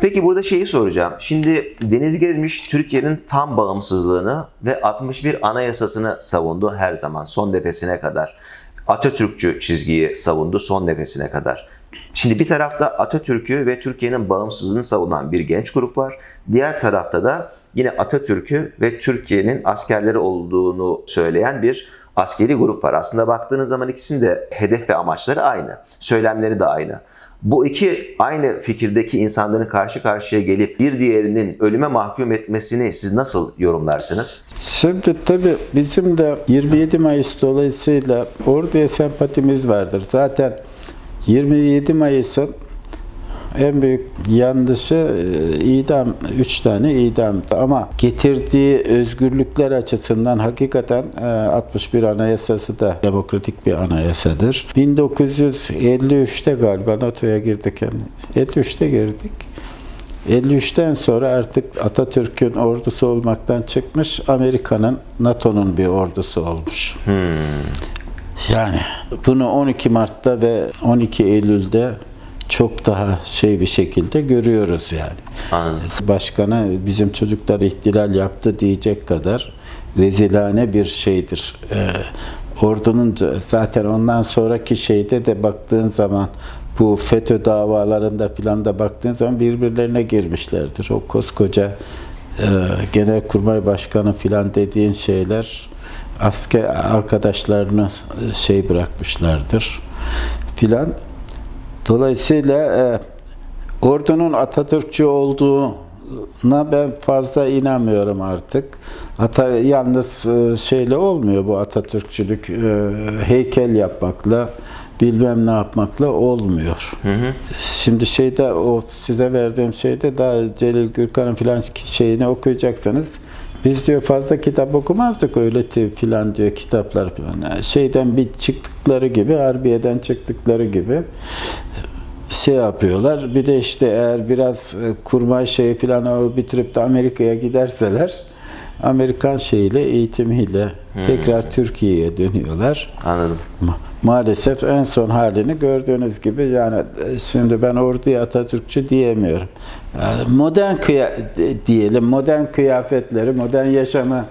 Peki burada şeyi soracağım. Şimdi Deniz Gezmiş Türkiye'nin tam bağımsızlığını ve 61 anayasasını savundu her zaman son nefesine kadar. Atatürkçü çizgiyi savundu son nefesine kadar. Şimdi bir tarafta Atatürk'ü ve Türkiye'nin bağımsızlığını savunan bir genç grup var. Diğer tarafta da yine Atatürk'ü ve Türkiye'nin askerleri olduğunu söyleyen bir askeri grup var. Aslında baktığınız zaman ikisinin de hedef ve amaçları aynı. Söylemleri de aynı. Bu iki aynı fikirdeki insanların karşı karşıya gelip bir diğerinin ölüme mahkum etmesini siz nasıl yorumlarsınız? Şimdi tabii bizim de 27 Mayıs dolayısıyla orduya sempatimiz vardır. Zaten 27 Mayıs'ın en büyük yanlışı e, idam, 3 tane idamdı. Ama getirdiği özgürlükler açısından hakikaten e, 61 Anayasası da demokratik bir anayasadır. 1953'te galiba NATO'ya girdik. Yani. 53'te girdik. 53'ten sonra artık Atatürk'ün ordusu olmaktan çıkmış, Amerika'nın, NATO'nun bir ordusu olmuş. Yani bunu 12 Mart'ta ve 12 Eylül'de çok daha şey bir şekilde görüyoruz yani. Anladım. Başkana bizim çocuklar ihtilal yaptı diyecek kadar rezilane bir şeydir. Ee, ordunun zaten ondan sonraki şeyde de baktığın zaman bu FETÖ davalarında filan da baktığın zaman birbirlerine girmişlerdir. O koskoca e, Genelkurmay Başkanı filan dediğin şeyler asker arkadaşlarını e, şey bırakmışlardır filan. Dolayısıyla e, ordunun Atatürkçü olduğuna ben fazla inanmıyorum artık. Ata, yalnız e, şeyle olmuyor bu Atatürkçülük. E, heykel yapmakla, bilmem ne yapmakla olmuyor. Şimdi şeyde o size verdiğim şeyde daha Celil Gürkan'ın filan şeyini okuyacaksanız biz diyor fazla kitap okumazdık öyle filan diyor kitaplar filan. Yani şeyden bir çıktıkları gibi, Harbiye'den çıktıkları gibi şey yapıyorlar. Bir de işte eğer biraz e, kurmay şeyi falan o bitirip de Amerika'ya giderseler Amerikan şeyiyle eğitimiyle tekrar Türkiye'ye dönüyorlar. Anladım. Ma- Maalesef en son halini gördüğünüz gibi yani e, şimdi ben orduya Atatürkçü diyemiyorum. Yani modern kıya- diyelim modern kıyafetleri, modern yaşamı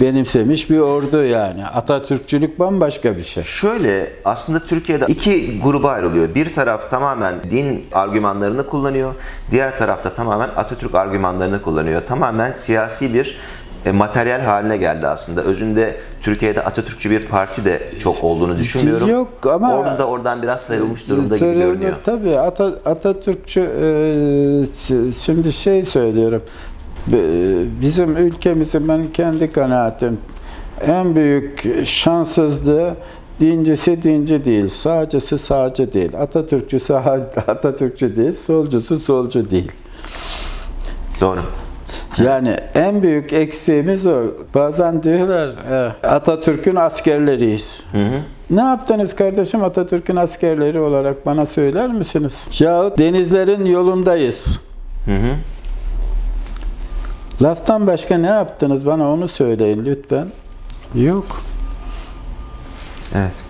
benimsemiş bir ordu yani. Atatürkçülük bambaşka bir şey. Şöyle aslında Türkiye'de iki gruba ayrılıyor. Bir taraf tamamen din argümanlarını kullanıyor. Diğer tarafta tamamen Atatürk argümanlarını kullanıyor. Tamamen siyasi bir e, materyal haline geldi aslında. Özünde Türkiye'de Atatürkçü bir parti de çok olduğunu düşünmüyorum. Yok ama- Orada da oradan biraz sayılmış durumda gibi görünüyor. Tabii Ata- Atatürkçü e, şimdi şey söylüyorum. Bizim ülkemizin ben kendi kanaatim en büyük şanssızlığı dincisi dinci değil, sağcısı sağcı değil, Atatürkçüsü Atatürkçü değil, solcusu solcu değil. Doğru. Yani en büyük eksiğimiz o. Bazen diyorlar e, Atatürk'ün askerleriyiz. Ne yaptınız kardeşim Atatürk'ün askerleri olarak bana söyler misiniz? Yahut denizlerin yolundayız. Hı hı. Laftan başka ne yaptınız bana onu söyleyin lütfen. Yok. Evet.